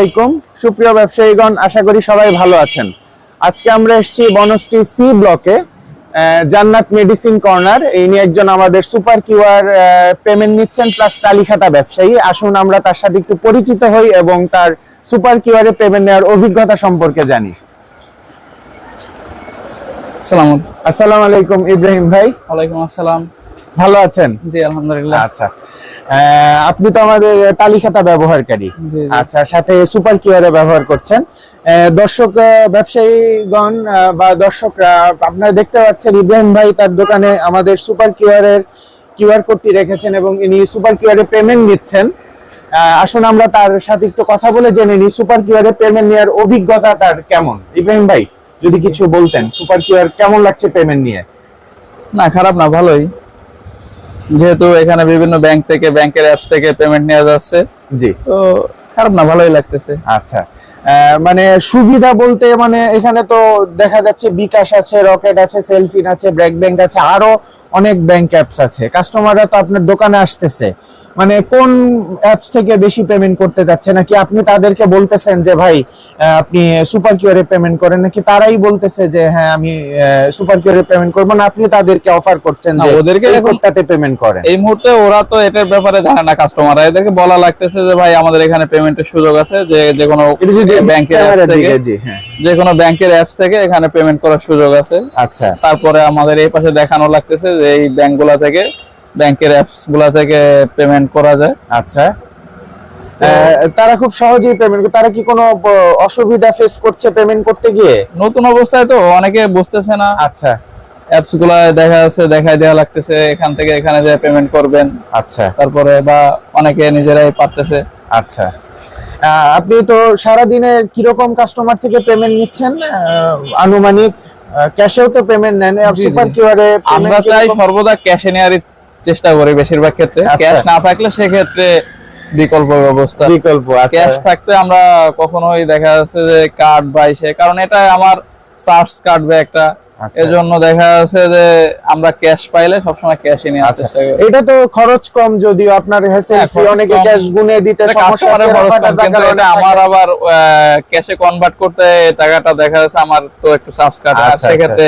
আলাইকুম। সুপ্রিয় ব্যবসায়ীগণ আশা করি সবাই ভালো আছেন। আজকে আমরা এসেছি বনশ্রী সি ব্লকে জান্নাত মেডিসিন কর্নার। এই নিয়ে একজন আমাদের সুপার কিউআর পেমেন্ট নিচ্ছেন প্লাস তালিখাটা ব্যবসায়ী। আসুন আমরা তার সাথে একটু পরিচিত হই এবং তার সুপার কিউআর পেমেন্ট নেওয়ার অভিজ্ঞতা সম্পর্কে জানি। সালাম। আসসালামু আলাইকুম ইব্রাহিম ভাই। ওয়ালাইকুম আসসালাম। ভালো আছেন? জি আলহামদুলিল্লাহ। আচ্ছা। আপনি তো আমাদের তালিকাটা ব্যবহারকারী। আচ্ছা সাথে সুপার কিউআর ব্যবহার করছেন। দর্শক ব্যবসায়ীগণ বা দর্শকরা আপনারা দেখতে পাচ্ছেন ইব্রাহিম ভাই তার দোকানে আমাদের সুপার কিউআর এর কিউআর কোডটি রেখেছেন এবং ইনি সুপার কিউআর এ পেমেন্ট নিচ্ছেন। আসুন আমরা তার সাথে একটু কথা বলে জেনে নিই সুপার কিউআর এ পেমেন্ট নেওয়ার অভিজ্ঞতা তার কেমন? ইব্রাহিম ভাই যদি কিছু বলতেন সুপার কিউআর কেমন লাগছে পেমেন্ট নিয়ে? না খারাপ না ভালোই। যেহেতু এখানে বিভিন্ন ব্যাংক থেকে ব্যাংকের অ্যাপস থেকে পেমেন্ট নেওয়া যাচ্ছে জি। তো খারাপ না ভালোই লাগতেছে। আচ্ছা। মানে সুবিধা বলতে মানে এখানে তো দেখা যাচ্ছে বিকাশ আছে রকেট আছে সেলফিন আছে ব্র্যাক ব্যাংক আছে আরও অনেক ব্যাংক অ্যাপস আছে। কাস্টমাররা তো আপনার দোকানে আসতেছে। মানে কোন অ্যাপস থেকে বেশি পেমেন্ট করতে যাচ্ছে? নাকি আপনি তাদেরকে বলতেছেন যে ভাই আপনি সুপার কিউরে পেমেন্ট করেন। নাকি তারাই বলতেছে যে হ্যাঁ আমি সুপার কিউরে পেমেন্ট করব। না আপনি তাদেরকে অফার করছেন যে ওদেরকে কোডটাতে পেমেন্ট করেন? এই মুহূর্তে ওরা তো এটার ব্যাপারে জানে না কাস্টমাররা এদেরকে বলা লাগতেছে যে ভাই আমাদের এখানে পেমেন্টের সুযোগ আছে। যে যে কোনো ব্যাংকের ক্যামেরার থেকে জি হ্যাঁ। যে কোনো ব্যাংকের অ্যাপস থেকে এখানে পেমেন্ট করার সুযোগ আছে। আচ্ছা। তারপরে আমাদের এই পাশে দেখানো লাগতেছে যে এই ব্যাংকগুলা থেকে ব্যাংকের অ্যাপসগুলা থেকে পেমেন্ট করা যায়। আচ্ছা। তারা খুব সহজেই পেমেন্ট তারা কি কোনো অসুবিধা ফেস করছে পেমেন্ট করতে গিয়ে? নতুন অবস্থায় তো অনেকে বুঝতেছে না। আচ্ছা। অ্যাপসগুলা দেখা যাচ্ছে দেখাই দেওয়া লাগতেছে এখান থেকে এখানে যে পেমেন্ট করবেন। আচ্ছা। তারপরে বা অনেকে নিজেরাই পারতেছে। আচ্ছা। আপনি তো সারাদিনে কীরকম কাস্টমার থেকে পেমেন্ট নিচ্ছেন? আনুমানিক ক্যাশেও তো পেমেন্ট নেন। সুপার। কিউআরে আমরা চাই সর্বদা ক্যাশে নেওয়ারই চেষ্টা করি বেশিরভাগ ক্ষেত্রে। আচ্ছা। ক্যাশ না থাকলে সেক্ষেত্রে বিকল্প ব্যবস্থা। বিকল্প আচ্ছা। ক্যাশ থাকতে আমরা কখনোই দেখা যাচ্ছে যে কার্ড বা ইসে কারণ এটা আমার চার্জ কাটবে একটা। আচ্ছা। এজন্য দেখা যাচ্ছে যে আমরা ক্যাশ পাইলে সবসময় নেওয়ার আচ্ছা। চেষ্টা করি। এটা তো খরচ কম যদিও আপনার হ্যাঁ, অনেকে ক্যাশ গুনে দিতে সমস্যা কিন্তু এটা আমার। আবার ক্যাশে কনভার্ট করতে টাকাটা দেখা যাচ্ছে আমার তো একটু চার্জ কাটে আচ্ছা, সেক্ষেত্রে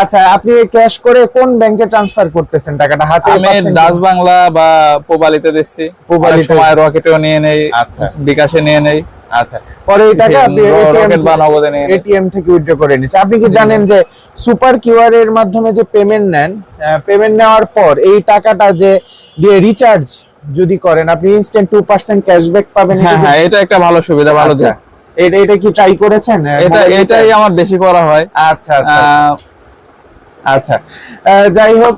আচ্ছা আপনি ক্যাশ করে কোন ব্যাংকে ট্রান্সফার করতেছেন টাকাটা? হাতে আমি? ডাচ বাংলা বা পোবালিতে দিচ্ছি। পোবালিতে। অনেক সময় রকেটেও নিয়ে নেই আচ্ছা। বিকাশে নিয়ে নেই। আচ্ছা। পরে এই টাকা আপনি রকেট বা নগদে নিয়ে এটিএম থেকে উইথড্র করে নিচ্ছে। আপনি কি জানেন যে সুপার কিউআর এর মাধ্যমে যে পেমেন্ট নেন পেমেন্ট নেওয়ার পর এই টাকাটা যে দিয়ে রিচার্জ যদি করেন আপনি ইনস্ট্যান্ট টু পার্সেন্ট ক্যাশব্যাক পাবেন। হ্যাঁ হ্যাঁ এটা একটা ভালো সুবিধা ভালো আচ্ছা। দিক। এটা এটা কি ট্রাই করেছেন? এটা এটাই আমার বেশি করা হয়। আচ্ছা আচ্ছা। আচ্ছা। যাই হোক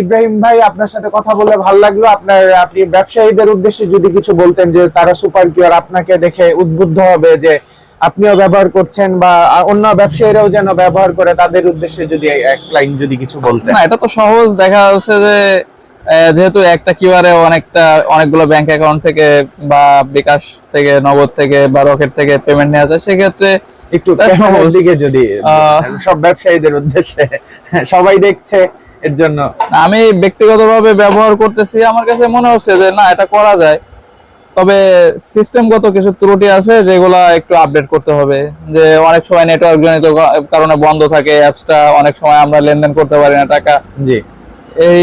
ইব্রাহিম ভাই আপনার সাথে কথা বলে ভালো লাগল। আপনার আপনি ব্যবসায়ীদের উদ্দেশ্যে যদি কিছু বলতেন যে তারা সুপার কিউর আপনাকে দেখে উদ্বুদ্ধ হবে যে আপনিও ব্যবহার করছেন বা অন্য ব্যবসায়ীরাও যেন ব্যবহার করে তাদের উদ্দেশ্যে যদি এক লাইন যদি কিছু বলতেন। না এটা তো সহজ। দেখা যাচ্ছে যে যেহেতু একটা কিউআরে অনেকটা অনেকগুলো ব্যাংক অ্যাকাউন্ট থেকে বা বিকাশ থেকে নগদ থেকে বা রকেট থেকে পেমেন্ট নেওয়া যায় সেক্ষেত্রে একটু দিকে যদি সব ব্যবসায়ীদের উদ্দেশ্যে সবাই দেখছে এর জন্য। আমি ব্যক্তিগতভাবে ব্যবহার করতেছি আমার কাছে মনে হচ্ছে যে না এটা করা যায়। তবে সিস্টেমগত কিছু ত্রুটি আছে যেগুলা একটু আপডেট করতে হবে। যে অনেক সময় নেটওয়ার্ক জনিত কারণে বন্ধ থাকে অ্যাপসটা অনেক সময় আমরা লেনদেন করতে পারি না টাকা। জি। এই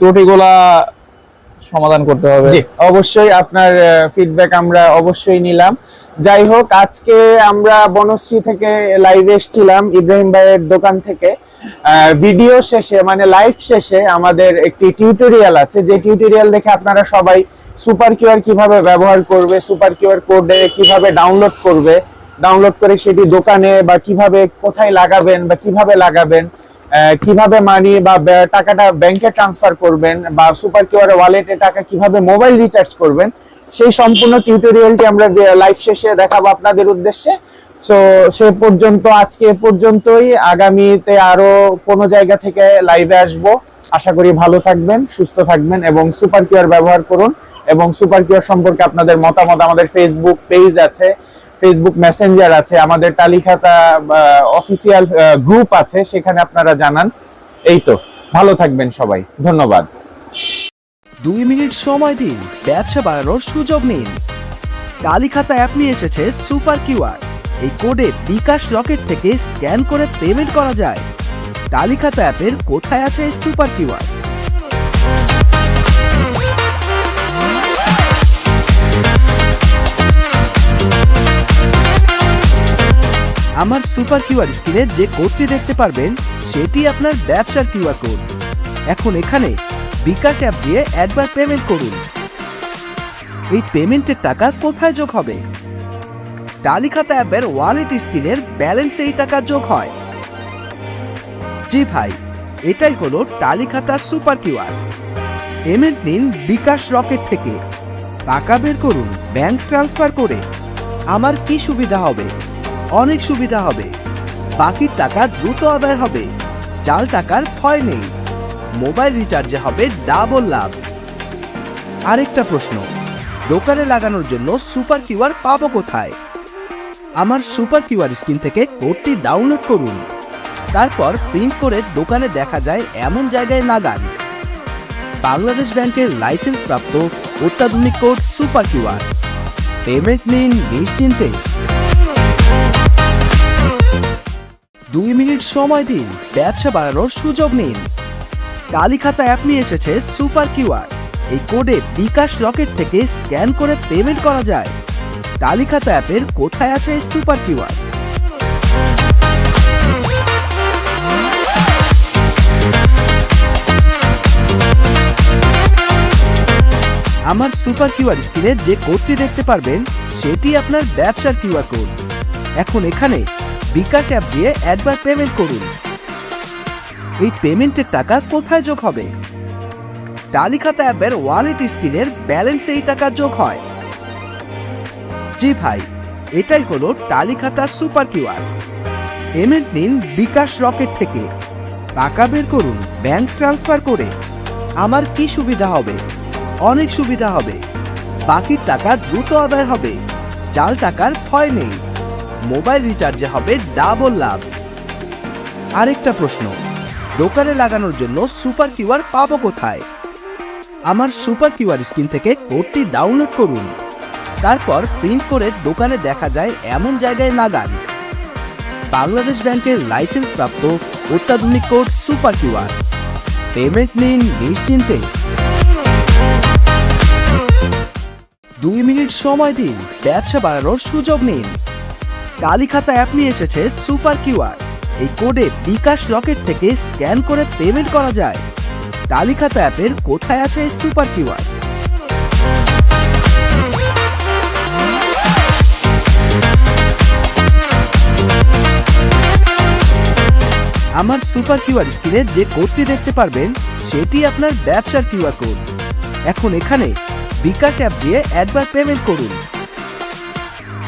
ত্রুটিগুলা সমাধান করতে হবে। জি। অবশ্যই আপনার ফিডব্যাক আমরা অবশ্যই নিলাম। যাই হোক আজকে আমরা বনশ্রী থেকে লাইভে এসেছিলাম ইব্রাহিম ভাইয়ের দোকান থেকে। ভিডিও শেষে মানে লাইভ শেষে আমাদের একটি টিউটোরিয়াল আছে। যে টিউটোরিয়াল দেখে আপনারা সবাই সুপার কিউআর কীভাবে ব্যবহার করবে সুপার কিউআর কোডে কীভাবে ডাউনলোড করবে ডাউনলোড করে সেটি দোকানে বা কীভাবে কোথায় লাগাবেন বা কীভাবে লাগাবেন কীভাবে মানি বা টাকাটা ব্যাংকে ট্রান্সফার করবেন বা সুপার কিউআর ওয়ালেটে টাকা কীভাবে মোবাইল রিচার্জ করবেন, সেই সম্পূর্ণ টিউটোরিয়ালটি আমরা লাইভ শেষে দেখাবো আপনাদের উদ্দেশ্যে। সো সে পর্যন্ত, আজকে পর্যন্তই। আগামীতে আরও কোনো জায়গা থেকে লাইভে আসব। আশা করি ভালো থাকবেন, সুস্থ থাকবেন এবং সুপার কিউআর ব্যবহার করুন। এবং সুপার কিউআর সম্পর্কে আপনাদের মতামত আমাদের ফেসবুক পেজ আছে। ফেসবুক মেসেঞ্জার আছে, আমাদের তালিকাটা অফিসিয়াল গ্রুপ আছে, সেখানে আপনারা জানান। এই তো, ভালো থাকবেন সবাই, ধন্যবাদ। দুই মিনিট সময় দিন, ব্যবসা বাড়ানোর সুযোগ নিন। কালীখাতা অ্যাপ নিয়ে এসেছে সুপার কিউআর এই কোডে বিকাশ রকেট থেকে স্ক্যান করে পেমেন্ট করা যায়। কালীখাতা অ্যাপের কোথায় আছে সুপার কিউআর আমার সুপার কিউআর স্ক্রিনে যে কোডটি দেখতে পারবেন, সেটি আপনার ব্যবসার কিউআর কোড। এখন এখানে বিকাশ অ্যাপ দিয়ে একবার পেমেন্ট করুন। এই পেমেন্টের টাকা কোথায় যোগ হবে? টালিখাতা অ্যাপের ওয়ালেট স্ক্রিনের ব্যালেন্সে এই টাকা যোগ হয়। জি ভাই, এটাই হলো টালিখাতা সুপার কিউআর। পেমেন্ট নিন বিকাশ রকেট থেকে। টাকা বের করুন ব্যাংক ট্রান্সফার করে। আমার কি সুবিধা হবে? অনেক সুবিধা হবে। বাকির টাকা দ্রুত আদায় হবে। জাল টাকার ভয় নেই। মোবাইল রিচার্জে হবে ডাবল লাভ। আরেকটা প্রশ্ন, দোকানে লাগানোর জন্য সুপার কিউআর পাবো কোথায়? আমার সুপার কিউআর স্ক্রিন থেকে কোডটি ডাউনলোড করুন। তারপর প্রিন্ট করে দোকানে দেখা যায় এমন জায়গায় লাগান। বাংলাদেশ ব্যাংকের লাইসেন্স প্রাপ্ত অত্যাধুনিক কোড সুপার কিউআর। পেমেন্ট নিন নিশ্চিন্তে। দুই মিনিট সময় দিন, ব্যবসা বাড়ানোর সুযোগ নিন। কালীখাতা অ্যাপ নিয়ে এসেছে সুপার কিউআর এই কোডে বিকাশ রকেট থেকে স্ক্যান করে পেমেন্ট করা যায়। কালীখাতা অ্যাপের কোথায় আছে এই সুপার কিউআর আমার সুপার কিউআর স্ক্রিনে যে কোডটি দেখতে পারবেন, সেটি আপনার ব্যবসার কিউআর কোড এখন এখানে বিকাশ অ্যাপ দিয়ে একবার পেমেন্ট করুন। এই পেমেন্টের টাকা কোথায় যোগ হবে? টালিখাতা অ্যাপের ওয়ালেট স্ক্রিনের ব্যালেন্সে এই টাকা যোগ হয়। জি ভাই, এটাই হলো টালিখাতা সুপার কিউআর পেমেন্ট নিন বিকাশ রকেট থেকে। টাকা বের করুন ব্যাংক ট্রান্সফার করে। আমার কি সুবিধা হবে? অনেক সুবিধা হবে। বাকির টাকা দ্রুত আদায় হবে। জাল টাকার ভয় নেই। মোবাইল রিচার্জে হবে ডাবল লাভ। আরেকটা প্রশ্ন, দোকানে লাগানোর জন্য সুপার কিউআর পাবো কোথায়? আমার সুপার কিউআর স্ক্রিন থেকে কোডটি ডাউনলোড করুন। তারপর প্রিন্ট করে দোকানে দেখা যায় এমন জায়গায় লাগান। বাংলাদেশ ব্যাংকের লাইসেন্স প্রাপ্ত অত্যাধুনিক কোড সুপার কিউআর। পেমেন্ট নিন নিশ্চিন্তে। দুই মিনিট সময় দিন, ব্যবসা বাড়ানোর সুযোগ নিন। কালীখাতা অ্যাপ নিয়ে এসেছে সুপার কিউআর এই কোডে বিকাশ রকেট থেকে স্ক্যান করে পেমেন্ট করা যায়। কালীখাতা অ্যাপের কোথায় আছে সুপার কিউআর আমার সুপার কিউআর স্ক্রিনে যে কোডটি দেখতে পারবেন, সেটি আপনার ব্যবসার কিউআর কোড এখন এখানে বিকাশ অ্যাপ দিয়ে একবার পেমেন্ট করুন।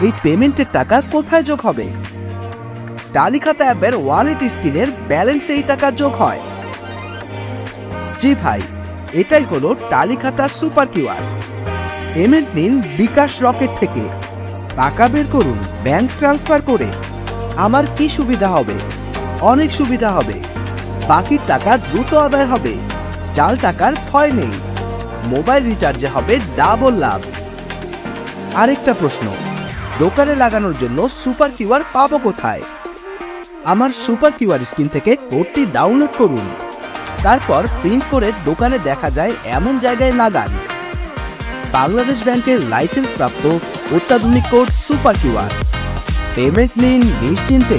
এই পেমেন্টের টাকা কোথায় যোগ হবে? টালিখাতা অ্যাপের ওয়ালেট স্ক্রিনের ব্যালেন্সে এই টাকা যোগ হয়। জি ভাই, এটাই হলো টালিখাতা সুপার কিউআর পেমেন্ট নিন বিকাশ রকেট থেকে। টাকা বের করুন ব্যাংক ট্রান্সফার করে। আমার কি সুবিধা হবে? অনেক সুবিধা হবে। বাকির টাকা দ্রুত আদায় হবে। জাল টাকার ভয় নেই। মোবাইল রিচার্জে হবে ডাবল লাভ। আরেকটা প্রশ্ন। দোকানে লাগানোর জন্য সুপার কিউআর পাবো কোথায়? আমার সুপার কিউআর স্ক্রিন থেকে কোডটি ডাউনলোড করুন। তারপর প্রিন্ট করে দোকানে দেখা যায় এমন জায়গায় লাগান। বাংলাদেশ ব্যাংকের লাইসেন্স প্রাপ্ত অত্যাধুনিক কোড সুপার কিউআর। পেমেন্ট নিন নিশ্চিন্তে।